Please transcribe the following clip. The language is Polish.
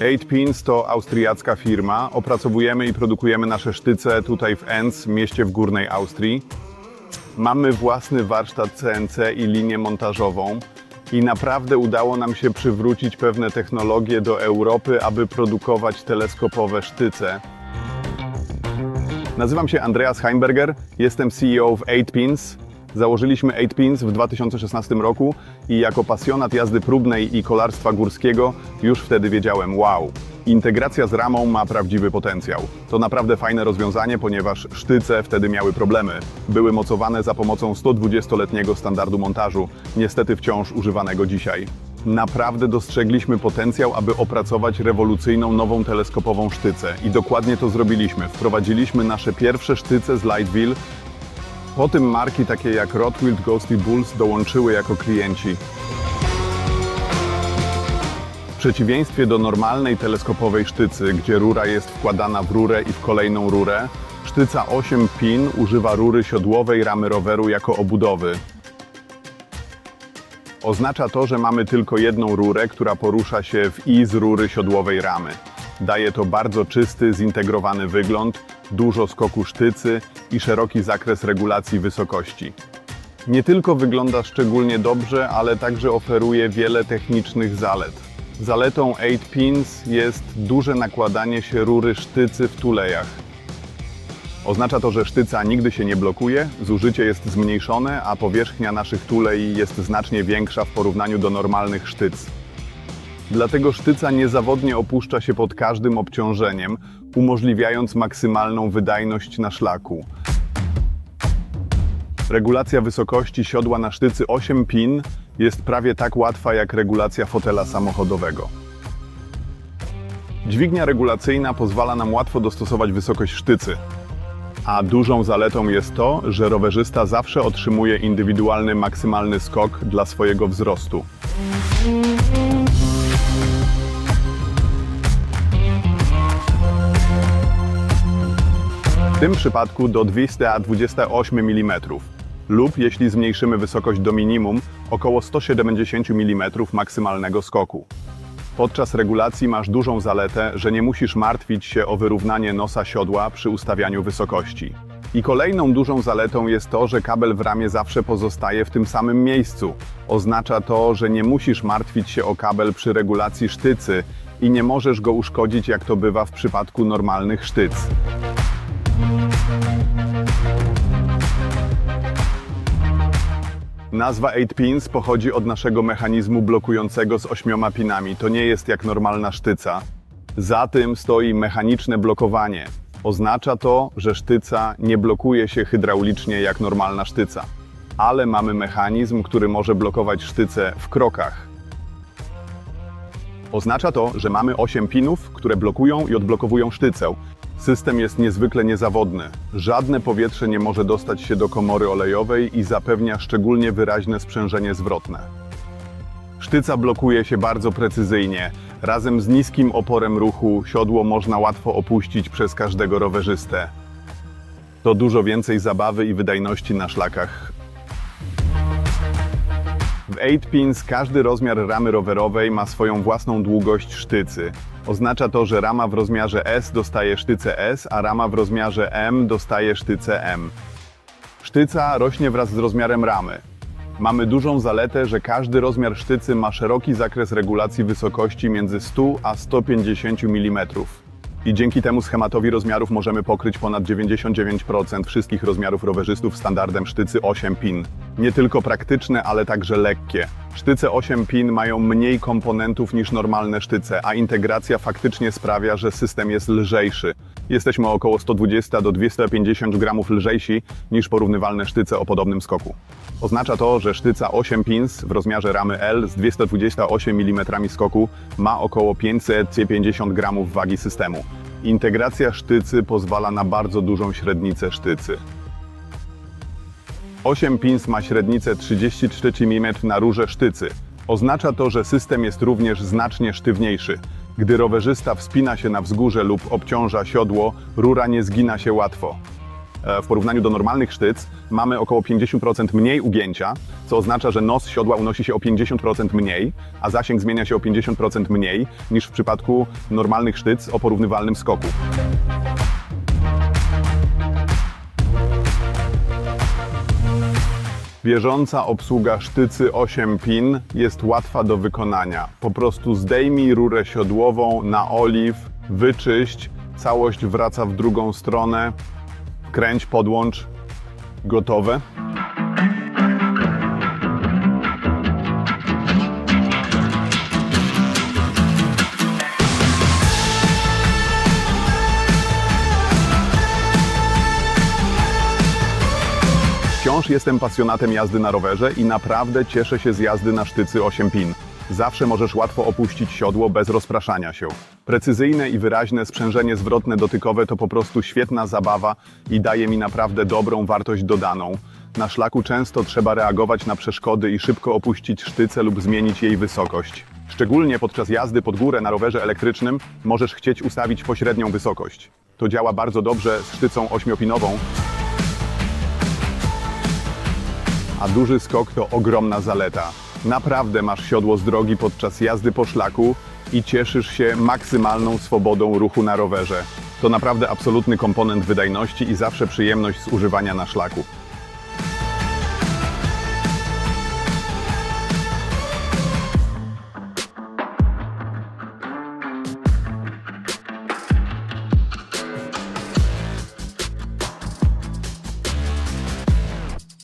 Eight Pins to austriacka firma. Opracowujemy i produkujemy nasze sztyce tutaj w Enns, mieście w górnej Austrii. Mamy własny warsztat CNC i linię montażową i naprawdę udało nam się przywrócić pewne technologie do Europy, aby produkować teleskopowe sztyce. Nazywam się Andreas Heimberger, jestem CEO w 8pins. Założyliśmy 8pins w 2016 roku i jako pasjonat jazdy próbnej i kolarstwa górskiego już wtedy wiedziałem, wow, integracja z ramą ma prawdziwy potencjał. To naprawdę fajne rozwiązanie, ponieważ sztyce wtedy miały problemy. Były mocowane za pomocą 120-letniego standardu montażu, niestety wciąż używanego dzisiaj. Naprawdę dostrzegliśmy potencjał, aby opracować rewolucyjną nową teleskopową sztycę i dokładnie to zrobiliśmy. Wprowadziliśmy nasze pierwsze sztyce z Lightville. Po tym marki takie jak Rotwild, Ghosty Bulls dołączyły jako klienci. W przeciwieństwie do normalnej teleskopowej sztycy, gdzie rura jest wkładana w rurę i w kolejną rurę, sztyca 8 pin używa rury siodłowej ramy roweru jako obudowy. Oznacza to, że mamy tylko jedną rurę, która porusza się w i z rury siodłowej ramy. Daje to bardzo czysty, zintegrowany wygląd, dużo skoku sztycy i szeroki zakres regulacji wysokości. Nie tylko wygląda szczególnie dobrze, ale także oferuje wiele technicznych zalet. Zaletą 8 pins jest duże nakładanie się rury sztycy w tulejach. Oznacza to, że sztyca nigdy się nie blokuje, zużycie jest zmniejszone, a powierzchnia naszych tulei jest znacznie większa w porównaniu do normalnych sztyc. Dlatego sztyca niezawodnie opuszcza się pod każdym obciążeniem, umożliwiając maksymalną wydajność na szlaku. Regulacja wysokości siodła na sztycy 8 pin jest prawie tak łatwa jak regulacja fotela samochodowego. Dźwignia regulacyjna pozwala nam łatwo dostosować wysokość sztycy, a dużą zaletą jest to, że rowerzysta zawsze otrzymuje indywidualny maksymalny skok dla swojego wzrostu. W tym przypadku do 228 mm lub jeśli zmniejszymy wysokość do minimum, około 170 mm maksymalnego skoku. Podczas regulacji masz dużą zaletę, że nie musisz martwić się o wyrównanie nosa siodła przy ustawianiu wysokości. I kolejną dużą zaletą jest to, że kabel w ramie zawsze pozostaje w tym samym miejscu. Oznacza to, że nie musisz martwić się o kabel przy regulacji sztycy i nie możesz go uszkodzić, jak to bywa w przypadku normalnych sztyc. Nazwa 8 pins pochodzi od naszego mechanizmu blokującego z ośmioma pinami. To nie jest jak normalna sztyca. Za tym stoi mechaniczne blokowanie. Oznacza to, że sztyca nie blokuje się hydraulicznie jak normalna sztyca, ale mamy mechanizm, który może blokować sztycę w krokach. Oznacza to, że mamy 8 pinów, które blokują i odblokowują sztycę. System jest niezwykle niezawodny. Żadne powietrze nie może dostać się do komory olejowej i zapewnia szczególnie wyraźne sprzężenie zwrotne. Sztyca blokuje się bardzo precyzyjnie. Razem z niskim oporem ruchu siodło można łatwo opuścić przez każdego rowerzystę. To dużo więcej zabawy i wydajności na szlakach w 8 pins każdy rozmiar ramy rowerowej ma swoją własną długość sztycy. Oznacza to, że rama w rozmiarze S dostaje sztycę S, a rama w rozmiarze M dostaje sztycę M. Sztyca rośnie wraz z rozmiarem ramy. Mamy dużą zaletę, że każdy rozmiar sztycy ma szeroki zakres regulacji wysokości między 100 a 150 mm. I dzięki temu schematowi rozmiarów możemy pokryć ponad 99% wszystkich rozmiarów rowerzystów standardem sztycy 8 pin. Nie tylko praktyczne, ale także lekkie. Sztyce 8 pin mają mniej komponentów niż normalne sztyce, a integracja faktycznie sprawia, że system jest lżejszy. Jesteśmy około 120 do 250 gramów lżejsi niż porównywalne sztyce o podobnym skoku. Oznacza to, że sztyca 8 pins w rozmiarze ramy L z 228 mm skoku ma około 550 gramów wagi systemu. Integracja sztycy pozwala na bardzo dużą średnicę sztycy. 8 pins ma średnicę 33 mm na rurze sztycy. Oznacza to, że system jest również znacznie sztywniejszy. Gdy rowerzysta wspina się na wzgórze lub obciąża siodło, rura nie zgina się łatwo. E, W porównaniu do normalnych sztyc mamy około 50% mniej ugięcia, co oznacza, że nos siodła unosi się o 50% mniej, a zasięg zmienia się o 50% mniej niż w przypadku normalnych sztyc o porównywalnym skoku. Bieżąca obsługa sztycy 8 pin jest łatwa do wykonania. Po prostu zdejmij rurę siodłową na oliw, wyczyść, całość wraca w drugą stronę, kręć, podłącz, gotowe. Wciąż jestem pasjonatem jazdy na rowerze i naprawdę cieszę się z jazdy na sztycy 8 pin. Zawsze możesz łatwo opuścić siodło bez rozpraszania się. Precyzyjne i wyraźne sprzężenie zwrotne dotykowe to po prostu świetna zabawa i daje mi naprawdę dobrą wartość dodaną. Na szlaku często trzeba reagować na przeszkody i szybko opuścić sztycę lub zmienić jej wysokość. Szczególnie podczas jazdy pod górę na rowerze elektrycznym możesz chcieć ustawić pośrednią wysokość. To działa bardzo dobrze z sztycą ośmiopinową, a duży skok to ogromna zaleta. Naprawdę masz siodło z drogi podczas jazdy po szlaku i cieszysz się maksymalną swobodą ruchu na rowerze. To naprawdę absolutny komponent wydajności i zawsze przyjemność z używania na szlaku.